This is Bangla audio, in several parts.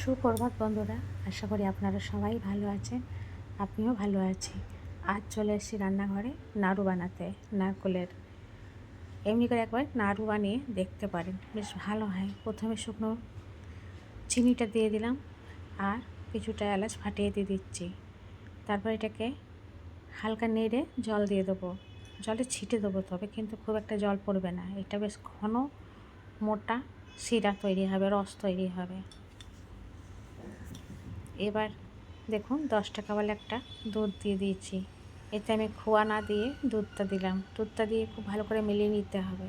সুপ্রভাত বন্ধুরা, আশা করি আপনারা সবাই ভালো আছেন, আপনিও ভালো আছি আজ চলে এসেছি রান্নাঘরে নাড়ু বানাতে, নারকলের। এমনি করে একবার নাড়ু বানিয়ে দেখতে পারেন, বেশ ভালো হয়। প্রথমে শুকনো চিনিটা দিয়ে দিলাম আর কিছুটা এলাচ ফাটিয়ে দিয়ে দিচ্ছি। তারপর এটাকে হালকা নেড়ে জল দিয়ে দেবো। জলে ছিটে দেবো তবে, কিন্তু খুব একটা জল পড়বে না। এটা বেশ ঘন, মোটা শিরা তৈরি হবে, রস তৈরি হবে। এবার দেখুন, দশ টাকা বলে একটা দুধ দিয়ে দিয়েছি। এতে আমি খোয়া না দিয়ে দুধটা দিলাম। দুধটা দিয়ে খুব ভালো করে মিলিয়ে নিতে হবে,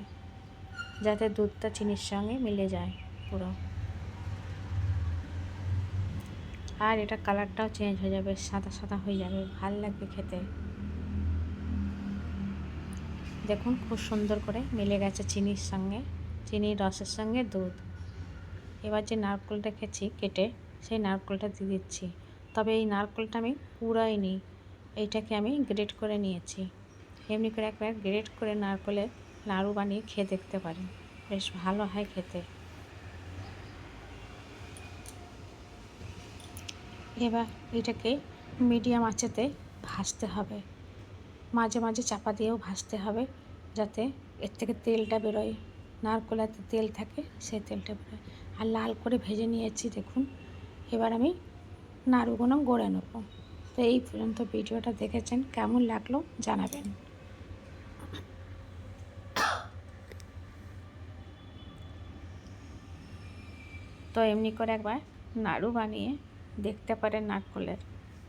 যাতে দুধটা চিনির সঙ্গে মিলে যায় পুরো। আর এটা কালারটাও চেঞ্জ হয়ে যাবে, সাদা সাদা হয়ে যাবে, ভালো লাগবে খেতে। দেখুন, খুব সুন্দর করে মিলে গেছে চিনির সঙ্গে, চিনির রসের সঙ্গে দুধ। এবার যে নারকেল রেখেছি কেটে সেই নারকেলটা দিয়ে দিচ্ছি। তবে এই নারকেলটা আমি পুরাইনি এইটাকে আমি গ্রেট করে নিয়েছি। এমনি করে একবার গ্রেট করে নারকেলের লাড়ু বানিয়ে খেয়ে দেখতে পারেন। বেশ ভালো হয় খেতে। এবার এটাকে মিডিয়াম আঁচেতে ভাজতে হবে। মাঝে মাঝে চাপা দিয়েও ভাজতে হবে যাতে এর থেকে তেলটা বেরোয়। নারকোলাতে তেল থাকে, সেই তেলটা বেরোয়। আর লাল করে ভেজে নিয়েছি, দেখুন। এবার আমি নাড়ুগুলো গড়ে নেব। তো এই পর্যন্ত ভিডিওটা দেখেছেন, কেমন লাগল জানাবেন। তো এমনি করে একবার নাড়ু বানিয়ে দেখতে পারেন নারকলের।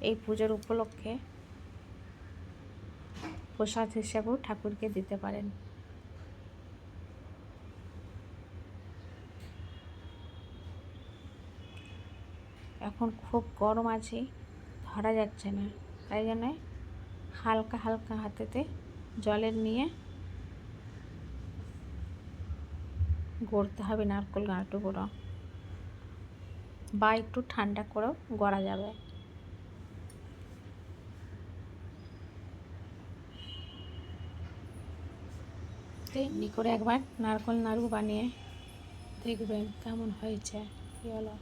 এই পুজোর উপলক্ষে প্রসাদ হিসেবেও ঠাকুরকে দিতে পারেন। এখন খুব গরম আছে, ধরা যাচ্ছে না। তাই জন্য হালকা হালকা হাতেতে জলের নিয়ে গড়তে হবে নারকোল গাঁটুগুলো বা একটু ঠান্ডা করেও গড়া যাবে। এমনি করে একবার নারকল নাড়ু বানিয়ে দেখবেন কেমন হয়েছে, কী হলো?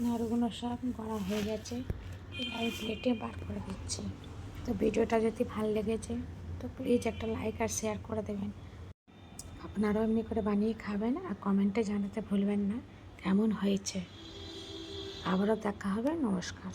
নাড়ুগুলো সব গড়া হয়ে গেছে। এবারে প্লেটে বার করে দিচ্ছি। তো ভিডিওটা যদি ভালো লেগেছে, তো প্লিজ একটা লাইক আর শেয়ার করে দেবেন। আপনারাও এমনি করে বানিয়ে খাবেন আর কমেন্টে জানাতে ভুলবেন না। কেমন হয়েছে? আবারও দেখা হবে। নমস্কার।